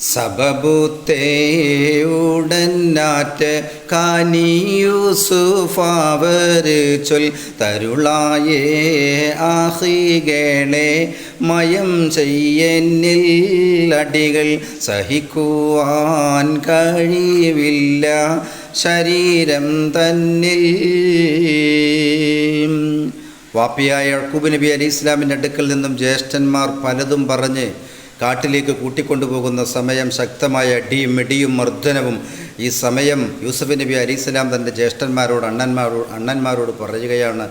സബബുത്തേയുടനാറ്റ് കാനിയൂസുഫാവർ ചൊൽ തരുളായേ ആഹികളെ മയം ചെയ്യന്നിൽ സഹിക്കുവാൻ കഴിവില്ല ശരീരം തന്നിൽ. വാപ്പിയായ യഴക്കൂബ് നബി അലി ഇസ്ലാമിന്റെ അടുക്കൽ നിന്നും ജ്യേഷ്ഠന്മാർ പലതും പറഞ്ഞ് കാട്ടിലേക്ക് കൂട്ടിക്കൊണ്ടുപോകുന്ന സമയം ശക്തമായ അടിയും മെടിയും മർദ്ദനവും ഈ സമയം യൂസഫ് നബി അലിസ്ലാം തന്റെ ജ്യേഷ്ഠന്മാരോട് അണ്ണന്മാരോട് അണ്ണന്മാരോട് പറയുകയാണ്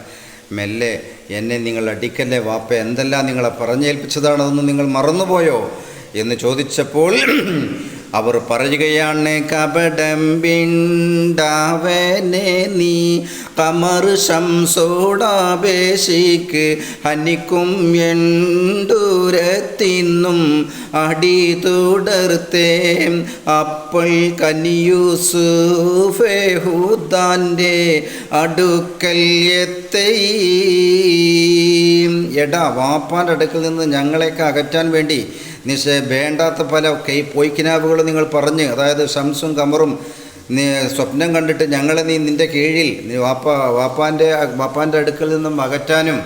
മെല്ലെ എന്നെ നിങ്ങൾ അടിക്കല്ലേ വാപ്പ എന്തെല്ലാം നിങ്ങളെ പറഞ്ഞേൽപ്പിച്ചതാണതെന്ന് നിങ്ങൾ മറന്നുപോയോ? എന്ന് ചോദിച്ചപ്പോൾ അവർ പറയുകയാണ് കപടം പിണ്ടാവനെ നീ കമർ ശംസോടാപേശിക്ക് ഹനിക്കും എണ്ടൂരത്തിന്നും അടി തുടർത്തേ. അപ്പോൾ കനിയൂസുഫേഹൂദാന്റെ അടുക്കൽ എത്തേ. എടാ വാപ്പാന്റെ അടുക്കൽ നിന്ന് ഞങ്ങളെയൊക്കെ അകറ്റാൻ വേണ്ടി നിശ വേണ്ടാത്ത പല കൈ പോയ്ക്കിനാവുകൾ നിങ്ങൾ പറഞ്ഞ് അതായത് ഷംസും കമറും നീ സ്വപ്നം കണ്ടിട്ട് ഞങ്ങളെ നീ നിന്റെ കീഴിൽ നീ വാപ്പ വാപ്പാന്റെ വാപ്പാന്റെ അടുക്കൽ നിന്നും അകറ്റാനും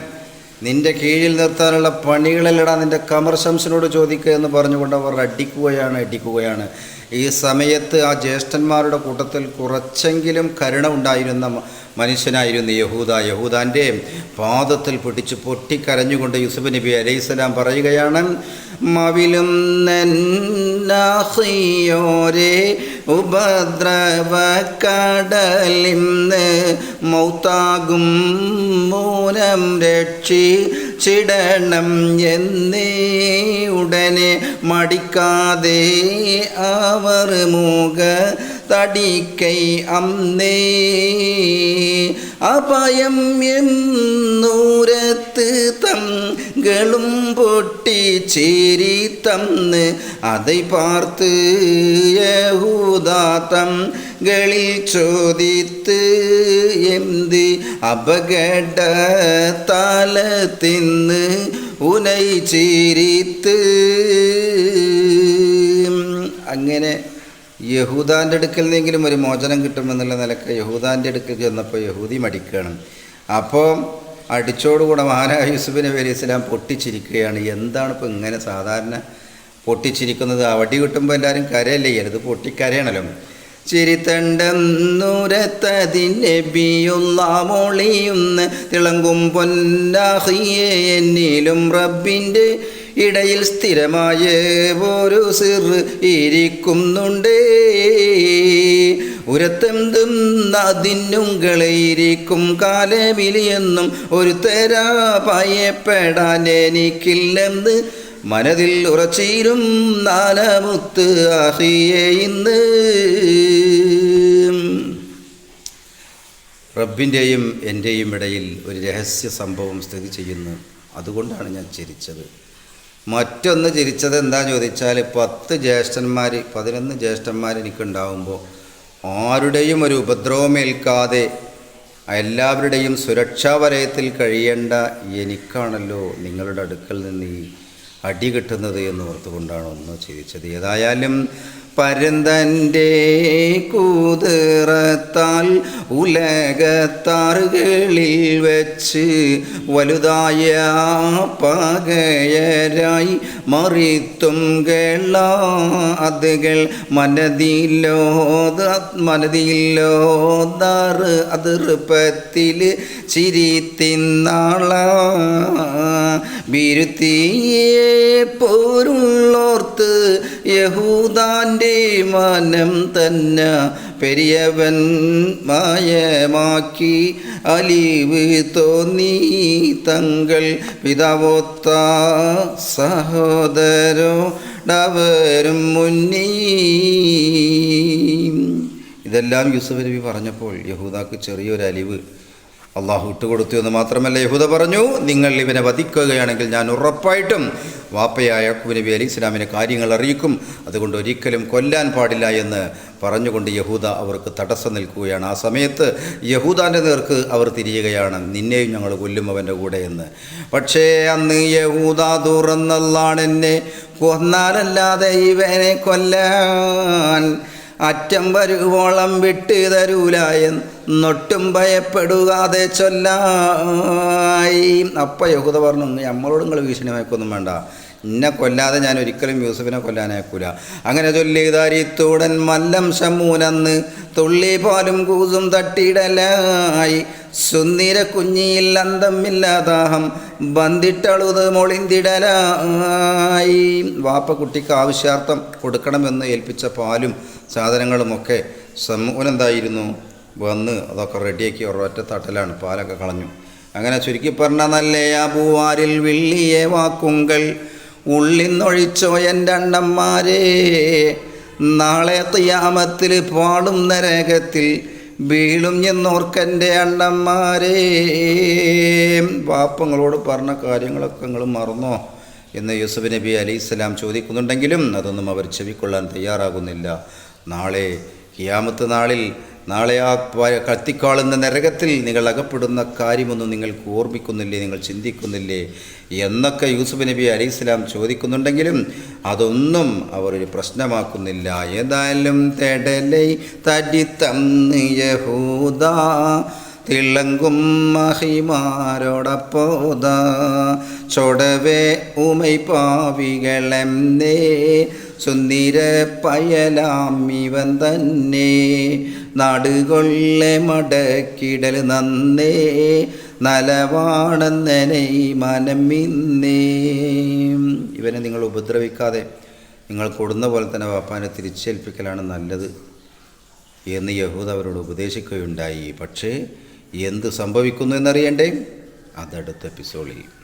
നിന്റെ കീഴിൽ നിർത്താനുള്ള പണികളല്ലടാ നിന്റെ കമർ ശംസിനോട് ചോദിക്കുക എന്ന് പറഞ്ഞുകൊണ്ട് അവർ അടിക്കുകയാണ് അടിക്കുകയാണ്. ഈ സമയത്ത് ആ ജ്യേഷ്ഠന്മാരുടെ കൂട്ടത്തിൽ കുറച്ചെങ്കിലും കരുണ ഉണ്ടായിരുന്ന മനുഷ്യനായിരുന്നു യഹൂദ. യഹൂദാന്റെ പാദത്തിൽ പിടിച്ച് പൊട്ടിക്കരഞ്ഞുകൊണ്ട് യൂസുഫ് നബി അലൈഹിസ്സലാം പറയുകയാണ് മവിലും നന്നാഹിയോരെ ഉപദ്രവക്കടലിന്ന് മൗത്താകും മൂലം രക്ഷി ചിടണം എന്നേ ഉടനെ മടിക്കാതെ അവർ മൂക തടിക്കൈ അന്നേ. അപയം എന്നൂരത്ത് തങ്ങളും പൊട്ടി ചേരി തന്ന് அதை பார்த்து യഹൂദാത്തം കളിൽ ചോദിത്ത് എന്ത് അപകട താലത്തിന്ന് ഉനൈ ചീരിത്ത് അങ്ങനെ യഹൂദാൻ്റെ അടുക്കൽ നിന്നെങ്കിലും ഒരു മോചനം കിട്ടുമെന്നുള്ള നിലക്ക് യഹൂദാൻ്റെ അടുക്കൽ ചെന്നപ്പോൾ യഹൂദി മടിക്കണം അപ്പോൾ അടിച്ചോടുകൂടെ മഹാനായ യൂസുഫ് അലൈഹി സ്വലാം പൊട്ടിച്ചിരിക്കുകയാണ്. എന്താണ് ഇപ്പോൾ ഇങ്ങനെ സാധാരണ പൊട്ടിച്ചിരിക്കുന്നത്? അവടി കിട്ടുമ്പോൾ എല്ലാവരും കരയല്ലേ? ചെയ്യരുത് പൊട്ടിക്കരയണല്ലോ. ചിരിത്തണ്ടെന്നുരത്തതിന്റെ ബിയുള്ള മൊളിയുന്ന് തിളങ്ങും പൊന്നാഹിയെ എന്നിലും റബ്ബിന്റെ ഇടയിൽ സ്ഥിരമായ ഒരു സിർ ഇരിക്കുന്നുണ്ടേ. ഉരത്തെന്തും കളയിരിക്കും കാലവിലിയെന്നും ഒരു തരാ ഭയപ്പെടാൻ എനിക്കില്ലെന്ന് മനതിൽ ഉറച്ചീരും നാലമുത്ത് ആഹിയെ ഇന്ന്. റബ്ബിന്റെയും എന്റെയും ഇടയിൽ ഒരു രഹസ്യ സംഭവം സ്ഥിതി ചെയ്യുന്നു. അതുകൊണ്ടാണ് ഞാൻ ചിരിച്ചത്. മറ്റൊന്ന് ചിരിച്ചത് എന്താ ചോദിച്ചാൽ പത്ത് ജ്യേഷ്ഠന്മാർ പതിനൊന്ന് ജ്യേഷ്ഠന്മാർ എനിക്കുണ്ടാവുമ്പോൾ ആരുടെയും ഒരു ഉപദ്രവമേൽക്കാതെ എല്ലാവരുടെയും സുരക്ഷാ വലയത്തിൽ കഴിയേണ്ട എനിക്കാണല്ലോ നിങ്ങളുടെ അടുക്കൽ നിന്ന് ഈ അടി കിട്ടുന്നത് എന്ന് ഓർത്തുകൊണ്ടാണ് ഒന്ന് ചിരിച്ചത് ഏതായാലും പരന്തന്റെ കൂതിറത്താൽ ഉലകത്താറുകളിൽ വെച്ച് വലുതായ പകയരായി മറിത്തും അതുകൾ മനതിലോ മനതിലോ ദാറ് അതിർപ്പത്തിൽ ചിരി തിന്നാള ബിരുത്തിയെ പോരുള്ളോർത്ത് യഹൂദാന്റെ മനം തന്നെ പെരിയവൻ മായമാക്കി. അലിവ് തോന്നി തങ്ങൾ പിതാവോത്ത സഹോദരോ ഡവരും മുന്നി. ഇതെല്ലാം യൂസഫ് നബി പറഞ്ഞപ്പോൾ യഹൂദാക്ക് ചെറിയൊരു അലിവ് അള്ളാഹു ഇട്ടുകൊടുത്തു എന്ന് മാത്രമല്ല യഹൂദ പറഞ്ഞു നിങ്ങൾ ഇവനെ വധിക്കുകയാണെങ്കിൽ ഞാൻ ഉറപ്പായിട്ടും വാപ്പയായ യാക്കൂബ് നബി അലി ഇസ്ലാമിനെ കാര്യങ്ങൾ അറിയിക്കും. അതുകൊണ്ട് ഒരിക്കലും കൊല്ലാൻ പാടില്ല എന്ന് പറഞ്ഞുകൊണ്ട് യഹൂദ അവർക്ക് തടസ്സം നിൽക്കുകയാണ്. ആ സമയത്ത് യഹൂദാന്റെ നേർക്ക് അവർ തിരിയുകയാണ് നിന്നെയും ഞങ്ങൾ കൊല്ലും അവന്റെ കൂടെ എന്ന്. പക്ഷേ അന്ന് യഹൂദ തുറന്നല്ലാണ് എന്നെ. കൊന്നാലല്ലാതെ ഇവനെ കൊല്ലാൻ അറ്റം വരുവോളം വിട്ട് തരൂല എന്നൊട്ടും ഭയപ്പെടുകാതെ ചൊല്ലായി. അപ്പ യഹൂദ പറഞ്ഞു നമ്മളോട് നിങ്ങൾ ഭീഷണി മയക്കൊന്നും വേണ്ട. എന്നെ കൊല്ലാതെ ഞാൻ ഒരിക്കലും യൂസഫിനെ കൊല്ലാനേക്കൂല അങ്ങനെ ചൊല്ലിതാരിത്തൂടൻ മല്ലം ഷമൂനെന്ന് തുള്ളി പാലും കൂസും തട്ടിയിടലായി. സുന്ദര കുഞ്ഞിയിൽ അന്തമില്ലാതാഹം ബന്ധിട്ടളുത് മൊളിന്തിടലായി. വാപ്പ കുട്ടിക്ക് ആവശ്യാർത്ഥം കൊടുക്കണമെന്ന് ഏൽപ്പിച്ച പാലും സാധനങ്ങളുമൊക്കെ സമൂനെന്തായിരുന്നു വന്ന് അതൊക്കെ റെഡിയാക്കി ഒരൊറ്റ തട്ടലാണ് പാലൊക്കെ കളഞ്ഞു. അങ്ങനെ ചുരുക്കി പറഞ്ഞ നല്ലേ അബൂവാരിൽ വിള്ളിയെ വാക്കുങ്കൾ ഉള്ളിന്നൊഴിച്ചോ എന്റെ അണ്ണന്മാരെ. നാളെ തയ്യാമത്തിൽ പാടും നരകത്തിൽ വീളും എന്നോർക്കെന്റെ അണ്ണന്മാരെ. വാപ്പങ്ങളോട് പറഞ്ഞ കാര്യങ്ങളൊക്കെ നിങ്ങൾ മറന്നോ എന്ന് യൂസുഫ് നബി അലൈഹി സ്വലാം ചോദിക്കുന്നുണ്ടെങ്കിലും അതൊന്നും അവർ ചെവിക്കൊള്ളാൻ തയ്യാറാകുന്നില്ല. നാളെ ഹിയാമത്ത് നാളിൽ നാളെ ആ കത്തിക്കാളുന്ന നരകത്തിൽ നിങ്ങൾ അകപ്പെടുന്ന കാര്യമൊന്നും നിങ്ങൾക്ക് ഓർമ്മിക്കുന്നില്ലേ? നിങ്ങൾ ചിന്തിക്കുന്നില്ലേ? എന്നൊക്കെ യൂസുഫ് നബി അലൈഹി ചോദിക്കുന്നുണ്ടെങ്കിലും അതൊന്നും അവർ ഒരു പ്രശ്നമാക്കുന്നില്ല. ഏതായാലും തെടലൈ തടിത്തന്ന് യഹൂദ തിളങ്കും മഹിമാരോടപ്പോത. ചൊടവേ ഉമൈ പാവികളെന്നേ സുന്ദര പയലാം ഇവൻ തന്നെ. നാടുകൊള്ളെ മടക്കിടൽ നന്നേ. നലവാണെന്നനെ മനമിന്നേ ഇവനെ നിങ്ങൾ ഉപദ്രവിക്കാതെ നിങ്ങൾ കൊടുന്ന പോലെ തന്നെ വാപ്പാനെ തിരിച്ചേൽപ്പിക്കലാണ് നല്ലത് എന്ന് യഹൂദ അവരോട് ഉപദേശിക്കുകയുണ്ടായി. പക്ഷേ എന്ത് സംഭവിക്കുന്നു എന്നറിയണ്ടേ? അതടുത്ത എപ്പിസോഡിൽ.